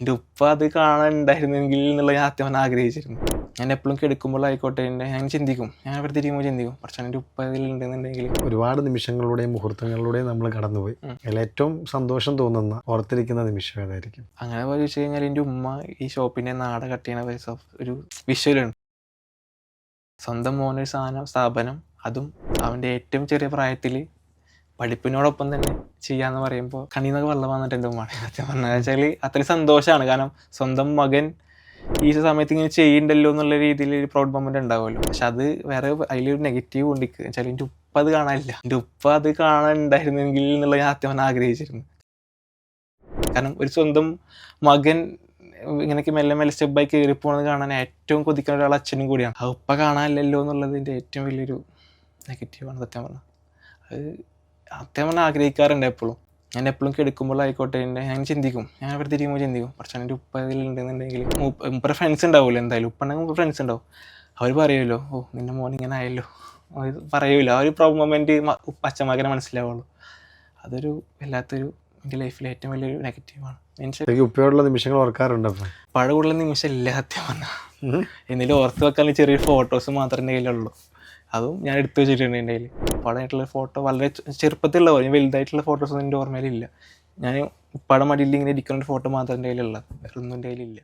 എന്റെ ഉപ്പ അത് കാണാനുണ്ടായിരുന്നെങ്കിൽ എന്നുള്ള ഞാൻ ആദ്യം ആഗ്രഹിച്ചിരുന്നു. ഞാൻ എപ്പോഴും കെടുക്കുമ്പോഴായിക്കോട്ടെ എന്റെ ഞാൻ ചിന്തിക്കും. ഞാൻ ഇവിടെ തിരിയുമ്പോൾ ചിന്തിക്കും. പക്ഷേ എന്റെ ഉപ്പ ഇതിലുണ്ടെന്നുണ്ടെങ്കിൽ ഒരുപാട് നിമിഷങ്ങളിലൂടെയും മുഹൂർത്തങ്ങളിലൂടെയും നമ്മൾ കടന്നുപോയി. അതിൽ ഏറ്റവും സന്തോഷം തോന്നുന്ന ഓർത്തിരിക്കുന്ന നിമിഷം ഏതായിരിക്കും? അങ്ങനെ പോയി വെച്ച് കഴിഞ്ഞാൽ എന്റെ ഉമ്മ ഈ ഷോപ്പിന്റെ നാട കട്ട് ചെയ്യണ പൈസ ഒരു വിഷ്വലുണ്ട് സ്വന്തം മോനൊരു സാധനം സ്ഥാപനം. അതും അവന്റെ ഏറ്റവും ചെറിയ പ്രായത്തിൽ പഠിപ്പിനോടൊപ്പം തന്നെ ചെയ്യാന്ന് പറയുമ്പോൾ കണ്ണീന്നൊക്കെ വെള്ളം വന്നിട്ട് എന്റെ മാറി സത്യം പറഞ്ഞാൽ വെച്ചാൽ അത്രയും സന്തോഷമാണ് കാരണം സ്വന്തം മകൻ ഈ സമയത്ത് ഇങ്ങനെ ചെയ്യണ്ടല്ലോ എന്നുള്ള രീതിയിൽ ഒരു പ്രൗഡ് മൊമെന്റ് ഉണ്ടാവുമല്ലോ. പക്ഷെ അത് വേറെ അതിലൊരു നെഗറ്റീവ് ഉണ്ട്. വെച്ചാൽ എന്റെ ഉപ്പ അത് കാണാനില്ല. എന്റെ ഉപ്പ അത് കാണാനുണ്ടായിരുന്നെങ്കിൽ എന്നുള്ള ഞാൻ അത്യം ആഗ്രഹിച്ചിരുന്നു. കാരണം ഒരു സ്വന്തം മകൻ ഇങ്ങനെയൊക്കെ മെല്ലെ മെല്ലെ സ്റ്റെപ്പ് ബൈ കയറി പോകുന്നത് കാണാൻ ഏറ്റവും കൊതിക്കുന്ന ഒരാൾ അച്ഛനും കൂടിയാണ്. ആ ഉപ്പ കാണാനില്ലല്ലോ എന്നുള്ളതിന്റെ ഏറ്റവും വലിയൊരു നെഗറ്റീവാണ് സത്യം പറഞ്ഞാൽ അത് സത്യം പറഞ്ഞാൽ ആഗ്രഹിക്കാറുണ്ട് എപ്പോഴും ഞാൻ എപ്പോഴും കെടുക്കുമ്പോഴായിക്കോട്ടെ എന്റെ ഞാൻ ചിന്തിക്കും. ഞാൻ ഇവിടെ തിരിയുമ്പോൾ ചിന്തിക്കും. പക്ഷേ എന്റെ ഉപ്പ ഇതിലുണ്ടെന്നുണ്ടെങ്കിൽ മുപ്പര ഫ്രണ്ട്സ് ഉണ്ടാവില്ല എന്തായാലും? ഉപ്പുണ്ടെങ്കിൽ ഫ്രണ്ട്സ് ഉണ്ടാവും. അവർ പറയുമല്ലോ ഓ നിന്റെ മോൻ ഇങ്ങനെ ആയല്ലോ. പറയൂല. ആ ഒരു പ്രോബ്ലം മൊമെന്റ് അച്ഛന്മാരെ മനസ്സിലാവുള്ളൂ. അതൊരു വല്ലാത്തൊരു എന്റെ ലൈഫിലെ ഏറ്റവും വലിയൊരു നെഗറ്റീവാണ് എനിക്ക് ഉപ്പയോടുള്ള നിമിഷങ്ങൾ ഓർക്കാറുണ്ട് പഴകുള്ള നിമിഷം ഇല്ല സത്യം പറഞ്ഞാൽ. എന്തെങ്കിലും ഓർത്ത് വെക്കാൻ ചെറിയ ഫോട്ടോസ് മാത്രമേ എന്റെ കയ്യിലുള്ളൂ. അതും ഞാൻ എടുത്തു വെച്ചിട്ടുണ്ട് എന്റെ കയ്യിൽ പടമായിട്ടുള്ള ഫോട്ടോ വളരെ ചെറുപ്പത്തിലുള്ള പോലെ വലുതായിട്ടുള്ള ഫോട്ടോസ് എന്റെ ഓർമ്മയിലില്ല. ഞാൻ ഉപ്പാടെ മടിയിൽ ഇങ്ങനെ ഇരിക്കുന്ന ഒരു ഫോട്ടോ മാത്രം എന്റെ കയ്യിലുള്ളത്. വേറെ ഒന്നും എന്റെ കയ്യിലില്ല.